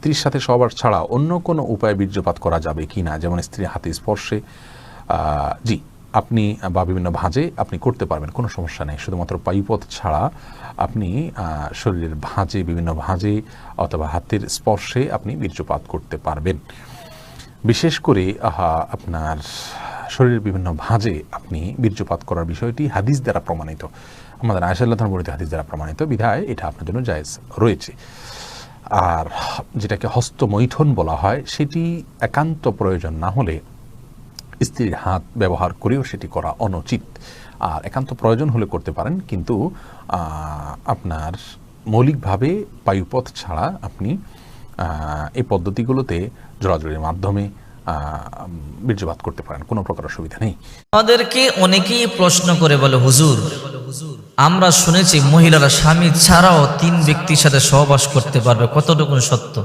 স্ত্রীর সাথে সবার ছাড়া অন্য কোনো উপায়ে বীর্যপাত করা যাবে কি না? যেমন স্ত্রীর হাতে স্পর্শে জি, আপনি বা বিভিন্ন ভাঁজে আপনি করতে পারবেন, কোনো সমস্যা নেই। শুধুমাত্র পায়ুপথ ছাড়া আপনি শরীরের ভাঁজে, বিভিন্ন ভাঁজে অথবা হাতের স্পর্শে আপনি বীর্যপাত করতে পারবেন। বিশেষ করে আপনার শরীরের বিভিন্ন ভাঁজে আপনি বীর্যপাত করার বিষয়টি হাদিস দ্বারা প্রমাণিত। আমাদের আয়সাল্লাহ বর্ণিত হাদিস দ্বারা প্রমাণিত। বিধায় এটা আপনার জন্য জায়েজ রয়েছে। আর যেটাকে হস্তমৈথুন বলা হয়, সেটি একান্ত প্রয়োজন না হলে স্ত্রীর হাত ব্যবহার করেও সেটি করা অনুচিত। আর একান্ত প্রয়োজন হলে করতে পারেন, কিন্তু আপনার মৌলিকভাবে বায়ুপথ ছাড়া আপনি এই পদ্ধতিগুলোতে জোরাজোরির মাধ্যমে বীর্যপাত করতে পারেন। কোনো প্রকার অসুবিধা নেই। আমাদেরকে অনেকেই প্রশ্ন করে বলে হুজুর হুজুর আমরা শুনেছি মহিলারা স্বামী ছাড়াও তিন ব্যক্তির সাথে সহবাস করতে পারবে কতটুকু সত্য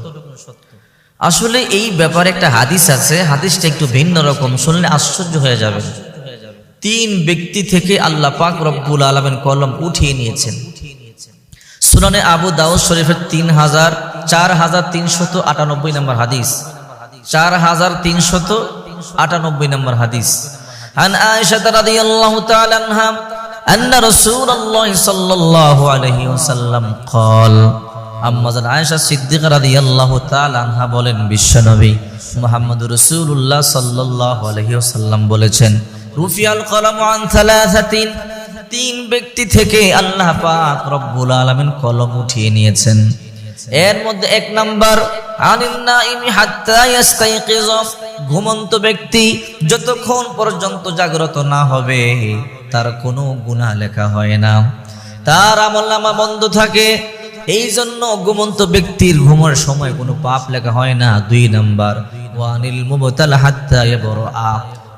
আসলে এই ব্যাপারে একটা হাদিস আছে হাদিসটা একটু ভিন্ন রকম শুনলে আশ্চর্য হয়ে যাবে তিন ব্যক্তি থেকে আল্লাহ পাক রব্বুল আলমেন কলম উঠিয়ে নিয়েছেন সুনানে আবু দাউদ শরীফের তিন হাজার চার হাজার তিনশত আটানব্বই নম্বর হাদিস চার হাজার তিনশত আটানব্বই নম্বর হাদিস عن عائشة رضي الله تعالى عنها أن رسول الله صلى الله عليه وسلم قال আম্মা জান আয়েশা সিদ্দিকা রাদিয়াল্লাহু তাআলা আনহা বলেন বিশ্বনবী মুহাম্মদ রাসূলুল্লাহ সাল্লাল্লাহু আলাইহি ওয়াসাল্লাম বলেছেন রুফিয়াল কলামু আন থালাথাতিন তিন ব্যক্তি থেকে আল্লাহ পাক রব্বুল আলামিন কলম উঠিয়ে নিয়েছেন এর মধ্যে এক নাম্বার আনিন নাইমি হাত্তা ইয়াস্তাইকিজ ঘুমন্ত ব্যক্তি যতক্ষণ পর্যন্ত জাগ্রত না হবে তার কোনো গুণা লেখা হয় না। তার আমলনামা বন্ধ থাকে। এই জন্য ঘুমন্ত ব্যক্তির ঘুমের সময় কোনো পাপ লেখা হয় না। দুই নাম্বার, ওয়ানিল মুবতাল হাত্তা বড় আ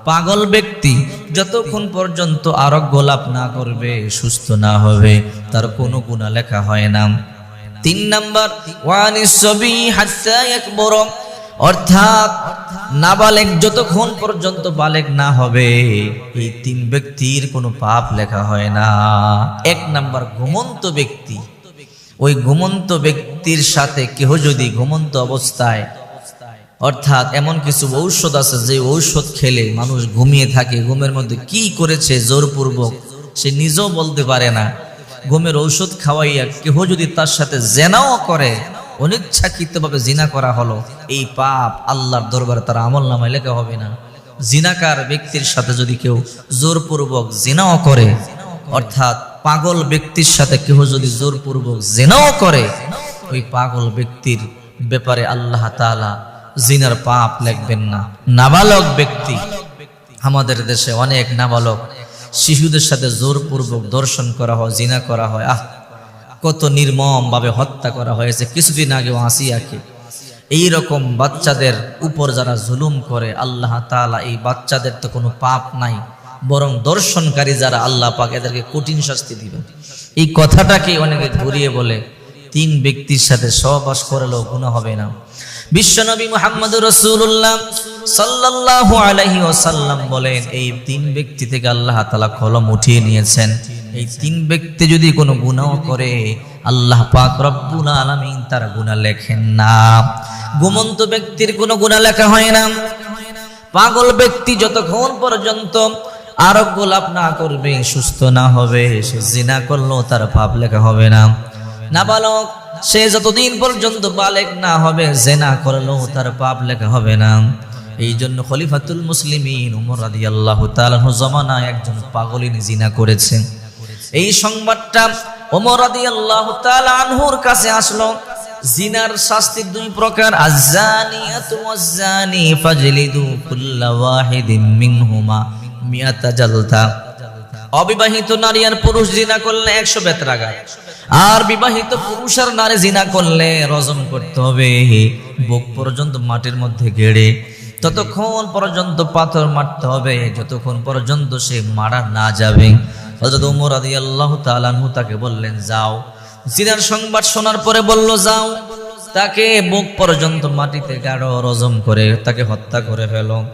পাগল ব্যক্তি যতক্ষণ পর্যন্ত আরোগ্য লাভ না করবে, সুস্থ না হবে, তার কোনো গুণা লেখা হয় না। তিন নাম্বার, ওয়ানিস সবি হাত্তা একবর অর্থাৎ নাবালেক যতক্ষণ পর্যন্ত বালেক না হবে, এই তিন ব্যক্তির কোনো পাপ লেখা হয় না। এক নাম্বার ঘুমন্ত ব্যক্তি। ওই ঘুমন্ত ব্যক্তির সাথে কেহ যদি ঘুমন্ত অবস্থায়, অর্থাৎ এমন কিছু ঔষধ আছে, যে ঔষধ খেলে মানুষ ঘুমিয়ে থাকে, ঘুমের মধ্যে কি করেছে জোরপূর্বক, সে নিজেও বলতে পারে না। ঘুমের ঔষধ খাওয়াইয়া কেহ যদি তার সাথে জেনাও করে অনিচ্ছাকৃতভাবে জিনা করা হলো, এই পাপ আল্লাহর দরবারে তার আমল নামায় লেখা হবে না। জিনাকার ব্যক্তির সাথে যদি কেউ জোরপূর্বক জিনাও করে, অর্থাৎ পাগল ব্যক্তির সাথে কেউ যদি জোরপূর্বক জেনাও করে, ওই পাগল ব্যক্তির ব্যাপারে আল্লাহ তাআলা জিনার পাপ লিখবেন না। নাবালক ব্যক্তি, আমাদের দেশে অনেক নাবালক শিশুদের সাথে জোরপূর্বক দর্শন করা হয়, জিনা করা হয়। আহ! কত নির্মম ভাবে হত্যা করা হয়েছে। কিছুদিন আগে আসিয়াকে। এই রকম বাচ্চাদের উপর যারা জুলুম করে, আল্লাহ তালা এই বাচ্চাদের তো কোনো পাপ নাই। বরং দর্শনকারী যারা আল্লাহ পাক এদেরকে কঠিন শাস্তি দিবেন। এই কথাটাকে অনেকে ঘুরিয়ে বলে, তিন ব্যক্তির সাথে সহবাস করলেও গুণা হবে না। বিশ্বনবী মুহাম্মদ রসুল্লাহ সাল্লাল্লাহু আলাইহি ওয়াসাল্লাম বলেন, এই তিন ব্যক্তি থেকে আল্লাহ তালা কলম উঠিয়ে নিয়েছেন। এই তিন ব্যক্তি যদি কোনো গুণাও করে, আল্লাহ পাক রব্বুল আলামিন তার গুনাহ লেখেন না। গুমন্ত ব্যক্তির কোনো গুনাহ লেখা হয় না। পাগল ব্যক্তি যতক্ষণ পর্যন্ত আরোগ্য লাভ না করবে, সুস্থ না হবে, সে জিনা করলেও তার পাপ লেখা হবে না। নাবালক, সে যতদিন পর্যন্ত বালেক না হবে, জেনা করলেও তার পাপ লেখা হবে না। এই জন্য খলিফাতুল মুসলিমিন উমর রাদি আল্লাহ তালু জমানায় একজন পাগলিন জিনা করেছে। এই সংবাদটা ওমর রাদি আল্লাহ আনহুর কাছে আসলো। জিনার শাস্তি দুই প্রকার আজানিয়াতু ওয়াজ্জানি ফাজলিদু কুল্লা ওয়াহিদিন মিনহুমা মিয়াতা জালতা অবিবাহিত নারী আর পুরুষ জিনা করলে একশো বেতরাগায় আর বিবাহিত পুরুষ আর নারী জিনা করলে রজম করতে হবে। বুক পর্যন্ত মাটির মধ্যে গেড়ে ততক্ষণ পর্যন্ত পাথর মারতে হবে, যতক্ষণ পর্যন্ত সে মারা না যাবে। হযরত ওমর রাদিয়াল্লাহু তাআলা আনহু তাকে বললেন, যাও। জিনার সংবাদ শোনার পরে বলল, যাও। তাকে বুক পর্যন্ত মাটিতে গাঢ় রজম করে তাকে হত্যা করে ফেলো।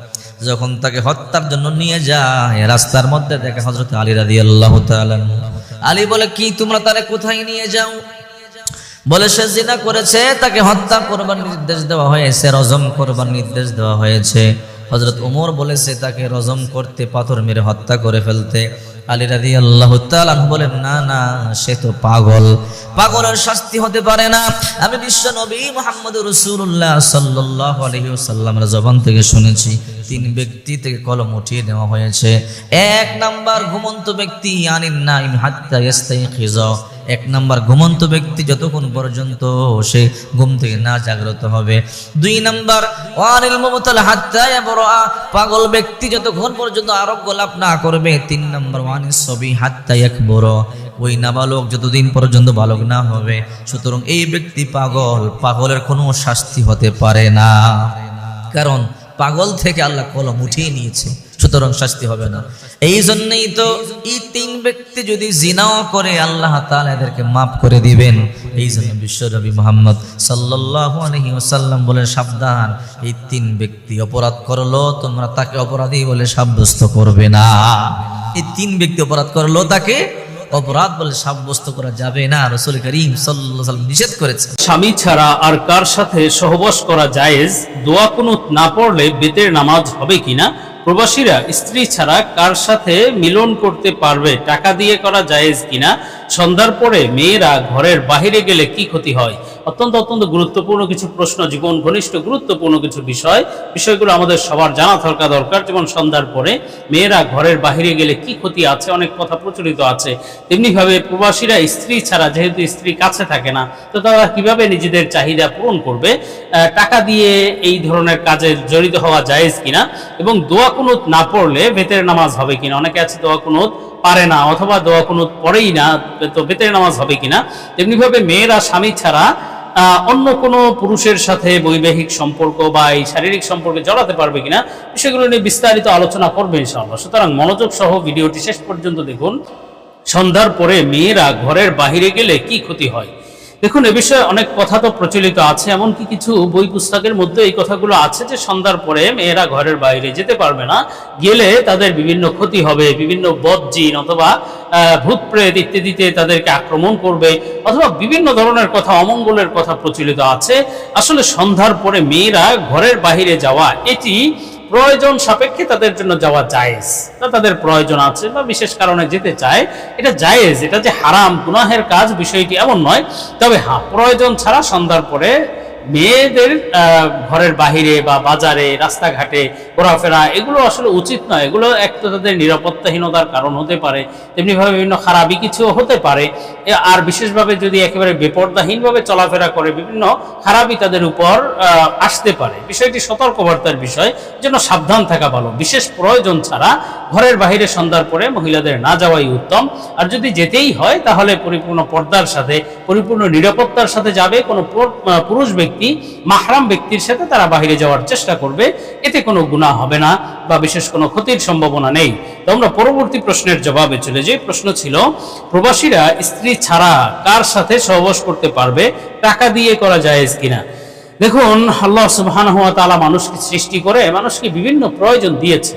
যখন তাকে হত্যার জন্য নিয়ে যায়, রাস্তার মধ্যে দেখে হজরত আলী রাদি আল্লাহ আলী বলে, কি, তোমরা তারে কোথায় নিয়ে যাও? বলে সে জিনা করেছে, তাকে হত্যা করবার নির্দেশ দেওয়া হয়েছে, রজম করবার নির্দেশ দেওয়া হয়েছে। হজরত উমর বলেছে, তাকে রজম করতে পাথর মেরে হত্যা করে ফেলতে। আলী রাদি আল্লাহ বলেন, না না, সে তো পাগল। পাগলের শাস্তি হতে পারে না। আমি বিশ্ব নবী মোহাম্মদ রসুল্লাহ সাল্লাহ আলহিউসাল্লামের জবান থেকে শুনেছি, তিন ব্যক্তি থেকে কলম উঠিয়ে নেওয়া হয়েছে। এক নাম্বার ঘুমন্ত ব্যক্তি, আনিন নাইম হাত্তা এক নাম্বার ঘুমন্ত ব্যক্তি যতক্ষণ পর্যন্ত সে ঘুম থেকে না জাগ্রত হবে। দুই নাম্বার, ওয়ানিল মুমতাল হাত্তা ইয়াবরা পাগল ব্যক্তি যতক্ষণ পর্যন্ত আরোগ্য লাভ না করবে। তিন নাম্বার, ওয়ানিস সবি হাত্তা ইয়াকবর, ওই নাবালক যতদিন পর্যন্ত বালক না হবে, সুতরাং এই ব্যক্তি পাগল, পাগলের কোনো শাস্তি হতে পারে না। কারণ পাগল থেকে আল্লাহ কলম উঠিয়ে নিয়েছে, সুতরাং শাস্তি হবে না। এই জন্যই তো এই তিন ব্যক্তি যদি জিনাও করে, আল্লাহ তাআলা এদেরকে মাফ করে দিবেন। এই জন্য বিশ্বনবী মোহাম্মদ সাল্লাল্লাহু আলাইহি বলে, সাবধান, এই তিন ব্যক্তি অপরাধ করল, তোমরা তাকে অপরাধী বলে সাব্যস্ত করবে না। এই তিন ব্যক্তি অপরাধ করল, তাকে অপরাধ বলে সাব্যস্ত করা যাবে না। রসুল করিম সাল্লাম নিষেধ করেছে স্বামী ছাড়া আর কার সাথে সহবাস করা জায়েজ? দোয়া কুনুত না পড়লে বেতের নামাজ হবে কিনা? প্রবাসীরা স্ত্রী ছাড়া কার সাথে মিলন করতে পারবে? টাকা দিয়ে করা জায়েজ কিনা? সন্ধ্যার পরে মেয়েরা ঘরের বাহিরে গেলে কি ক্ষতি হয়? অত্যন্ত অত্যন্ত গুরুত্বপূর্ণ কিছু প্রশ্ন, জীবন ঘনিষ্ঠ গুরুত্বপূর্ণ কিছু বিষয়। বিষয়গুলো আমাদের সবার জানা থাকা দরকার। যেমন সন্ধ্যার পরে মেয়েরা ঘরের বাহিরে গেলে কি ক্ষতি আছে? অনেক কথা প্রচলিত আছে। তেমনিভাবে প্রবাসীরা স্ত্রী ছাড়া, যেহেতু স্ত্রী কাছে থাকে না, তো তারা কীভাবে নিজেদের চাহিদা পূরণ করবে? টাকা দিয়ে এই ধরনের কাজে জড়িত হওয়া জায়েজ কিনা? এবং দোয়া কুনুত না পড়লে বেতের নামাজ হবে কিনা? অনেকে আছে দোয়া কুনুত পারে না অথবা দোয়া কুনুত পড়েই না, তো বেতের নামাজ হবে কিনা? তেমনিভাবে মেয়েরা, স্বামী ছাড়া অন্য কোনো পুরুষের সাথে বৈবাহিক সম্পর্ক বা এই শারীরিক সম্পর্কে জড়াতে পারবে কিনা, বিষয়গুলো নিয়ে বিস্তারিত আলোচনা করবে ইনশাআল্লাহ। সুতরাং মনোযোগ সহ ভিডিওটি শেষ পর্যন্ত দেখুন। সন্ধ্যার পরে মেয়েরা ঘরের বাইরে গেলে কি ক্ষতি হয়? দেখুন, এ বিষয়ে অনেক কথা তো প্রচলিত আছে, এমনকি কিছু বই পুস্তকের মধ্যে এই কথাগুলো আছে যে সন্ধ্যার পরে মেয়েরা ঘরের বাইরে যেতে পারবে না, গেলে তাদের বিভিন্ন ক্ষতি হবে, বিভিন্ন বদজিন অথবা ভূত প্রেত ইত্যাদিতে তাদেরকে আক্রমণ করবে, অথবা বিভিন্ন ধরনের কথা, অমঙ্গলের কথা প্রচলিত আছে। আসলে সন্ধ্যার পরে মেয়েরা ঘরের বাইরে যাওয়া, এটি প্রয়োজন সাপেক্ষে তাদের জন্য যাওয়া জায়েজ। বা তাদের প্রয়োজন আছে বা বিশেষ কারণে যেতে চায়, এটা জায়েজ, এটা যে হারাম, গুনাহের কাজ বিষয়টি এমন নয়। তবে হ্যাঁ প্রয়োজন ছাড়া সন্ধ্যার পরে মেয়েদের ঘরের বাহিরে বা বাজারে, রাস্তাঘাটে, ঘোরাফেরা, এগুলো আসলে উচিত নয়। এগুলো এক তো তাদের নিরাপত্তাহীনতার কারণ হতে পারে, তেমনিভাবে বিভিন্ন খারাপই কিছু হতে পারে। আর বিশেষভাবে যদি একেবারে বেপর্দাহীনভাবে চলাফেরা করে, বিভিন্ন খারাপই তাদের উপর আসতে পারে। বিষয়টি সতর্কবার্তার বিষয়, যেন সাবধান থাকা ভালো। বিশেষ প্রয়োজন ছাড়া ঘরের বাহিরে সন্ধ্যার পরে মহিলাদের না যাওয়াই উত্তম। আর যদি যেতেই হয়, তাহলে পরিপূর্ণ পর্দার সাথে, পরিপূর্ণ নিরাপত্তার সাথে যাবে। কোনো পুরুষ ব্যক্তি মাহরাম ব্যক্তির সাথে তারা বাহিরে যাওয়ার চেষ্টা করবে, এতে কোনো গুণা হবে না বা বিশেষ কোনো ক্ষতির সম্ভাবনা নেই। তো আমরা পরবর্তী প্রশ্নের জবাবে চলে যাই। প্রশ্ন ছিল, প্রবাসীরা স্ত্রী ছাড়া কার সাথে সহবাস করতে পারবে? টাকা দিয়ে করা যায় কিনা? দেখুন, আল্লাহ সুবহানাহু ওয়া তাআলা মানুষকে সৃষ্টি করে মানুষকে বিভিন্ন প্রয়োজন দিয়েছে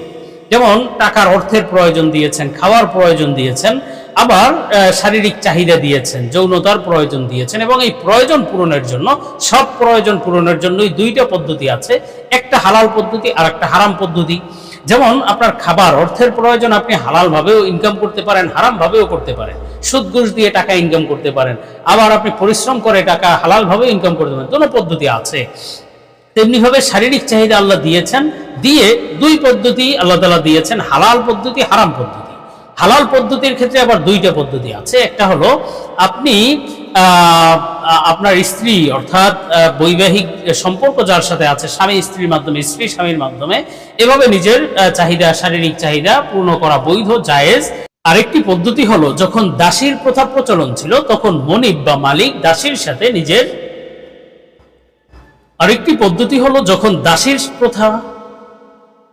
যেমন, টাকার অর্থের প্রয়োজন দিয়েছেন, খাওয়ার প্রয়োজন দিয়েছেন। আবার শারীরিক চাহিদা দিয়েছেন, যৌনতার প্রয়োজন দিয়েছেন এবং এই প্রয়োজন পূরণের জন্য, সব প্রয়োজন পূরণের জন্যই দুইটা পদ্ধতি আছে, একটা হালাল পদ্ধতি আর একটা হারাম পদ্ধতি। যেমন, আপনার খাবার, অর্থের প্রয়োজন আপনি হালাল ভাবেও ইনকাম করতে পারেন হারাম ভাবেও করতে পারেন। সুদ ঘুষ দিয়ে টাকা ইনকাম করতে পারেন। আবার আপনি পরিশ্রম করে টাকা হালাল ভাবেও ইনকাম করতে পারেন দুটো পদ্ধতি আছে। তেমনিভাবে শারীরিক চাহিদা আল্লাহ দিয়েছেন, দিয়ে দুই পদ্ধতি আল্লাহ তালা দিয়েছেন, হালাল পদ্ধতি, হারাম পদ্ধতি। হালাল পদ্ধতির ক্ষেত্রে আবার দুইটা পদ্ধতি আছে। একটা হলো আপনি আপনার স্ত্রী অর্থাৎ বৈবাহিক সম্পর্ক যার সাথে আছে, স্বামী স্ত্রীর মাধ্যমে, স্ত্রী স্বামীর মাধ্যমে, এভাবে নিজের চাহিদা, শারীরিক চাহিদা পূর্ণ করা বৈধ, জায়েজ। আরেকটি পদ্ধতি হলো যখন দাসীর প্রথা প্রচলন ছিল, তখন মনিব বা মালিক দাসীর সাথে নিজের। আরেকটি পদ্ধতি হলো যখন দাসীর প্রথা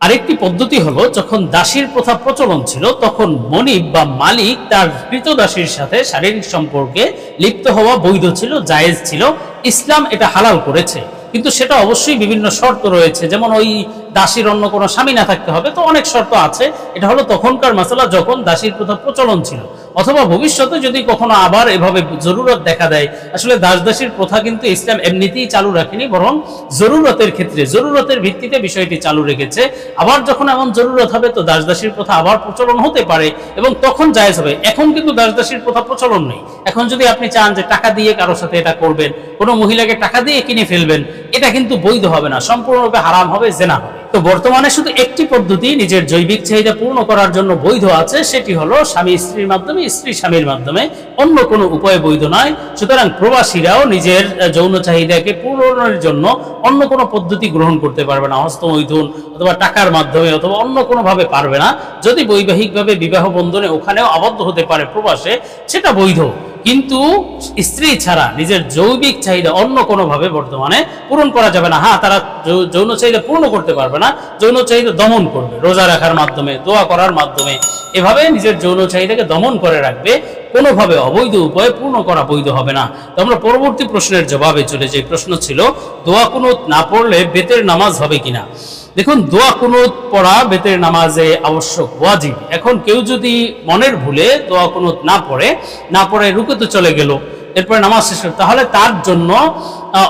আরেকটি পদ্ধতি হলো, যখন দাসীর প্রথা প্রচলন ছিল, তখন মনিব বা মালিক তার কৃত দাসীর সাথে শারীরিক সম্পর্কে লিপ্ত হওয়া বৈধ ছিল, জায়েজ ছিল। ইসলাম এটা হালাল করেছে। কিন্তু সেটা অবশ্যই বিভিন্ন শর্ত রয়েছে। যেমন ওই দাসীর অন্য কোনো স্বামী না থাকতে হবে, তো অনেক শর্ত আছে। এটা হলো তখনকার মশলা যখন দাসীর প্রথা প্রচলন ছিল। অথবা ভবিষ্যতে যদি কখনো আবার এভাবে জরুরত দেখা দেয়, আসলে দাস দাসীর প্রথা কিন্তু ইসলাম এমনিতেই চালু রাখেনি, বরং জরুরতের ক্ষেত্রে, জরুরতের ভিত্তিতে বিষয়টি চালু রেখেছে। আবার যখন এমন জরুরত হবে, তো দাস দাসীর প্রথা আবার প্রচলন হতে পারে এবং তখন জায়েজ হবে। এখন কিন্তু দাস দাসীর প্রথা প্রচলন নেই। এখন যদি আপনি চান যে টাকা দিয়ে কারোর সাথে এটা করবেন, কোনো মহিলাকে টাকা দিয়ে কিনে ফেলবেন, এটা কিন্তু বৈধ হবে না, সম্পূর্ণরূপে হারাম হবে, জেনা হবে। তো বর্তমানে শুধু একটি পদ্ধতি নিজের জৈবিক চাহিদা পূর্ণ করার জন্য বৈধ আছে, সেটি হলো স্বামী স্ত্রীর মাধ্যমে, স্ত্রী স্বামীর মাধ্যমে। অন্য কোনো উপায় বৈধ নয়। সুতরাং প্রবাসীরাও নিজের যৌন চাহিদাকে পূরণের জন্য অন্য কোনো পদ্ধতি গ্রহণ করতে পারবে না। হস্তমৈথুন অথবা টাকার মাধ্যমে অথবা অন্য কোনোভাবে পারবে না। যদি বৈবাহিকভাবে বিবাহ বন্ধনে ওখানেও আবদ্ধ হতে পারে প্রবাসে, সেটা বৈধ। কিন্তু স্ত্রী ছাড়া নিজের জৈবিক চাহিদা অন্য কোনোভাবে বর্তমানে পূরণ করা যাবে না। হ্যাঁ তারা যৌন চাহিদা পূর্ণ করতে পারবে না, যৌন চাহিদা দমন করবে। রোজা রাখার মাধ্যমে, দোয়া করার মাধ্যমে। এভাবে নিজের যৌন চাহিদাকে দমন করে রাখবে। কোনোভাবে অবৈধ উপায়ে পূর্ণ করা বৈধ হবে না। তো আমরা পরবর্তী প্রশ্নের জবাবে চলে যাই। প্রশ্ন ছিল, দোয়া কুনুত না পড়লে বেতের নামাজ হবে কিনা? দেখুন, দোয়া কুনুত পড়া বেতের নামাজে আবশ্যক, ওয়াজিব। এখন কেউ যদি মনের ভুলে দোয়া কুনুত না পড়ে না পড়ে তো চলে গেল। এরপরে নামাজ শেষ হলো, তাহলে তার জন্য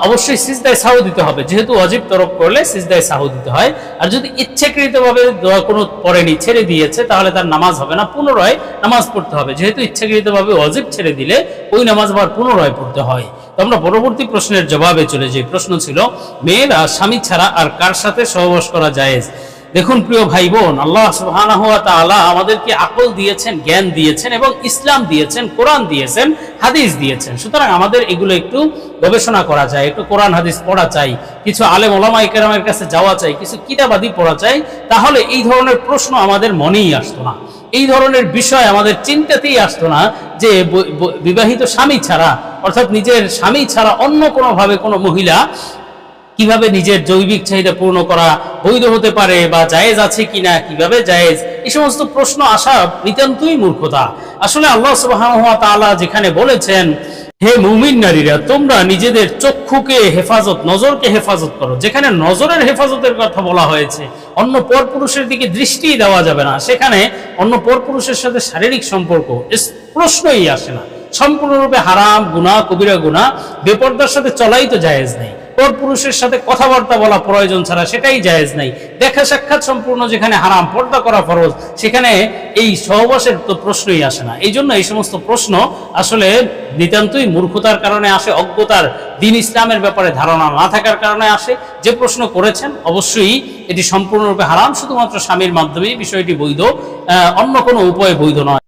অবশ্যই সিজদায় সাহু দিতে হবে। যেহেতু অজীব তরফ করলে সিজদায় সাহু দিতে হয়। আর যদি ইচ্ছাকৃতভাবে কোনো পড়েনি ছেড়ে দিয়েছে তাহলে তার নামাজ হবে না পুনরায় নামাজ পড়তে হবে। যেহেতু ইচ্ছাকৃতভাবে অজীব ছেড়ে দিলে ওই নামাজ আবার পুনরায় পড়তে হয়। তো আমরা পরবর্তী প্রশ্নের জবাবে চলে যাই। প্রশ্ন ছিল মেয়েরা স্বামী ছাড়া আর কার সাথে সহবাস করা জায়েজ? দেখুন প্রিয় ভাই বোন আল্লাহ সুবহানাহু ওয়া তাআলা আমাদেরকে আকল দিয়েছেন, জ্ঞান দিয়েছেন এবং ইসলাম দিয়েছেন, কোরআন দিয়েছেন, হাদিস দিয়েছেন। সুতরাং আমাদের এগুলো একটু গবেষণা করা যায়, একটু কোরআন, হাদিস পড়া চাই, কিছু আলেম ওলামা ইকেরামের কাছে যাওয়া চাই, কিছু কিতাবাদি পড়া চাই, তাহলে এই ধরনের প্রশ্ন আমাদের মনেই আসতো না। এই ধরনের বিষয় আমাদের চিন্তাতেই আসতো না যে বিবাহিত স্বামী ছাড়া, অর্থাৎ নিজের স্বামী ছাড়া অন্য কোনোভাবে কোনো মহিলা কীভাবে নিজের জৈবিক চাহিদা পূর্ণ করা বৈধ হতে পারে বা জায়েজ আছে কিনা, কীভাবে জায়েজ? এই সমস্ত প্রশ্ন আসা নিতান্তই মূর্খতা। আসলে আল্লাহ তাআলা যেখানে বলেছেন, হে মুমিন নারীরা, তোমরা নিজেদের চক্ষুকে হেফাজত, নজরকে হেফাজত করো। যেখানে নজরের হেফাজতের কথা বলা হয়েছে, অন্য পরপুরুষের দিকে দৃষ্টি দেওয়া যাবে না। সেখানে অন্য পরপুরুষের সাথে শারীরিক সম্পর্ক প্রশ্নই আসে না। সম্পূর্ণরূপে হারাম, গুনাহ, কবিরা গুনাহ, বেপর্দার সাথে চলাই তো জায়েজ নেই। পর পুরুষের সাথে কথাবার্তা বলা প্রয়োজন ছাড়া সেটাই জায়েজ নাই। দেখা সাক্ষাৎ সম্পূর্ণ যেখানে হারাম, পর্দা করা ফরজ, সেখানে এই সহবাসের তো প্রশ্নই আসে না। এই জন্য এই সমস্ত প্রশ্ন আসলে নিতান্তই মূর্খতার কারণে আসে, অজ্ঞতার দিন ইসলামের ব্যাপারে ধারণা না থাকার কারণে আসে। যে প্রশ্ন করেছেন, অবশ্যই এটি সম্পূর্ণরূপে হারাম, শুধুমাত্র স্বামীর মাধ্যমেই বিষয়টি বৈধ অন্য কোনো উপায়ে বৈধ নয়।